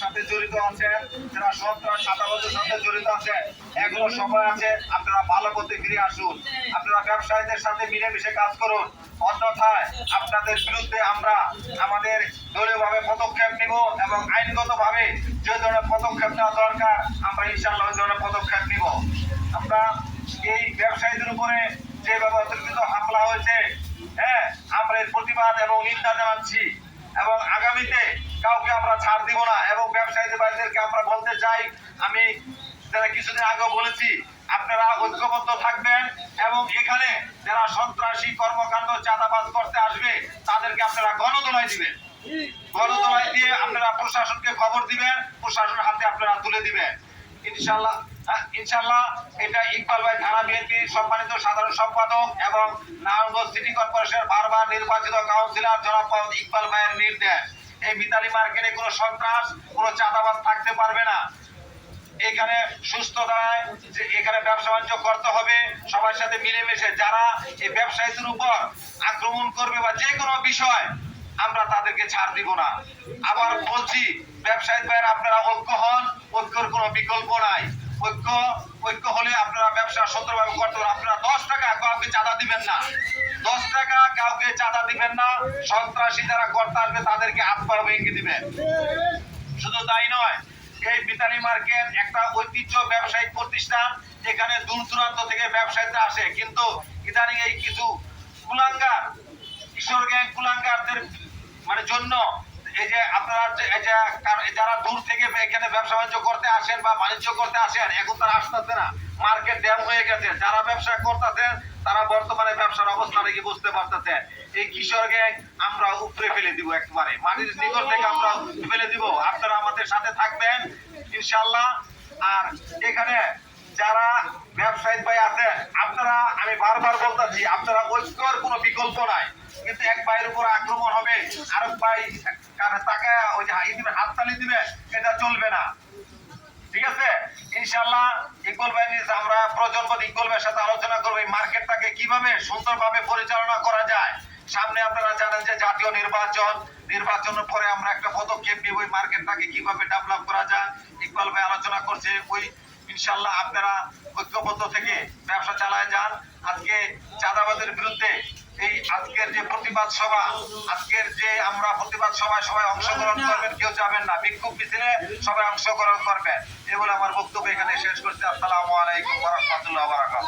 সাথে জড়িত আছেন যারা সন্ত্রাস চাঁদাবাজের সাথে জড়িত আছে এগুলো সময় আছে, আপনারা ভালো পথে ফিরে আসুন। আপনারা ব্যবসায়ীদের সাথে মিলেমিশে কাজ করুন। অন্যথায় আপনাদের বিরুদ্ধে আমরা আমাদের দলীয়ভাবে পদক্ষেপ নিব এবং আইনগতভাবে যে ধরনের পদক্ষেপ নেওয়া দরকার, আমরা ইনশাআল্লাহ ধরনের পদক্ষেপ নিব। আমরা এই ব্যবসায়ীদের উপরে যেভাবে অতর্কিত হামলা হয়েছে হ্যাঁ আমরা এর প্রতিবাদ এবং নিন্দা জানাচ্ছি এবং আগামীতে কাউকে আমরা ছাড় দিব না এবং ব্যবসায়ীদের ভাইদেরকে আমরা বলতে চাই, আমি যারা কিছুদিন আগে বলেছি, আপনারা ঐক্যবদ্ধ থাকবেন এবং এখানে যারা সন্ত্রাসী কর্মকাণ্ড চাঁদাবাজ করতে আসবে, তাদেরকে আপনারা গণদোলাই দিবেন। গণদোলাই দিয়ে আপনারা প্রশাসনকে খবর দিবেন, প্রশাসনের হাতে আপনারা তুলে দিবেন। ইনশাল্লাহ ইনশাল্লাহ এটা ইকবাল ভাই, থানা বিএনপির সম্মানিত সাধারণ সম্পাদক এবং নারায়ণগঞ্জ সিটি কর্পোরেশনের বারবার নির্বাচিত কাউন্সিলর মোহাম্মদ ইকবাল ভাইয়ের নির্দেশ। এই মিতালি মার্কেটে কোনো সন্ত্রাস, কোনো চাঁদাবাজ থাকতে পারবে না। এখানে সুস্থ দাঁড়ায়, যে এখানে ব্যবসা বাণিজ্য করতে হবে, সবার সাথে মিলেমিশে। যারা এই ব্যবসায়ীদের উপর আক্রমণ করবে বা যে কোনো বিষয়, আমরা তাদেরকে ছাড় দিব না। আবার বলছি, ব্যবসায়ী ভাইয়েরা, আপনারা ঐক্য হন, ঐক্যর কোনো বিকল্প নাই। ঐক্য ঐক্য হলে আপনারা ব্যবসা সুন্দরভাবে করতে আপনারা দশ টাকা কাউকে চাঁদা দিবেন না। দশ টাকা কাউকে চাঁদা দিবেন না। সন্ত্রাসী যারা করতে আসবে, তাদেরকে হাত পা ভেঙে দিবেন শুধু তাই নয়, এই মিতালি মার্কেট একটা ঐতিহ্য ব্যবসায়িক প্রতিষ্ঠান। এখানে দূর দূরান্ত থেকে ব্যবসায়ীরা আসে। কিন্তু ইদানিং এই কিছু কুলাঙ্গার, কিশোর গ্যাং কুলাঙ্গারদের মানে জন্য এই যে আপনারা এই যে যারা দূর থেকে এখানে ব্যবসা বাণিজ্য করতে আসেন বা বাণিজ্য করতে আসেন, এখন তারা আসতেছে না। মার্কেট ড্যাম হয়ে গেছে। যারা ব্যবসা করতেছেন তারা বর্তমানে ব্যবসার অবস্থা নাকি বুঝতে পারতেছে। এই কিশোর গ্যাং আমরা উপরে ফেলে দিব একবারে। মাটির নিকট থেকে আমরা ফেলে দিব। আপনারা আমাদের সাথে থাকবেন ইনশাল্লাহ আর এখানে যারা ব্যবসায়ী ভাই আছেন আপনারা, আমি বারবার বলতেছি, আপনারা ঐক্যর কোনো বিকল্প নাই। কিন্তু এক ভাইয়ের উপর আক্রমণ হবে, আরেক ভাই তাকে ওই যে দিবে, হাততালি দিবে, এটা চলবে না। ঠিক আছে? ইনশাল্লাহ ইকবাল ভাই আমরা প্রজন্ম ইকবাল ভাইয়ের সাথে আলোচনা করব, এই মার্কেটটাকে কীভাবে সুন্দরভাবে পরিচালনা করা যায়, সামনে আপনারা জানেন যে জাতীয় নির্বাচন, নির্বাচনের পরে আমরা একটা পদক্ষেপ নিব ওই মার্কেটটাকে কীভাবে ডেভেলপ করা যায়। ইকবাল ভাই আলোচনা করছে, ওই ইনশাল্লাহ আপনারা ঐক্যবদ্ধ থেকে ব্যবসা চালায় যান। আজকে চাঁদাবাদের বিরুদ্ধে এই আজকের যে প্রতিবাদ সভা আজকের যে আমরা প্রতিবাদ সভায় সবাই অংশগ্রহণ করবেন কেউ যাবেন না। বিক্ষোভ মিছিলে সবাই অংশগ্রহণ করবেন। এগুলো বলে আমার বক্তব্য এখানে শেষ করছি। আসসালামু আলাইকুম রহমতুল্লাহ বারাকাত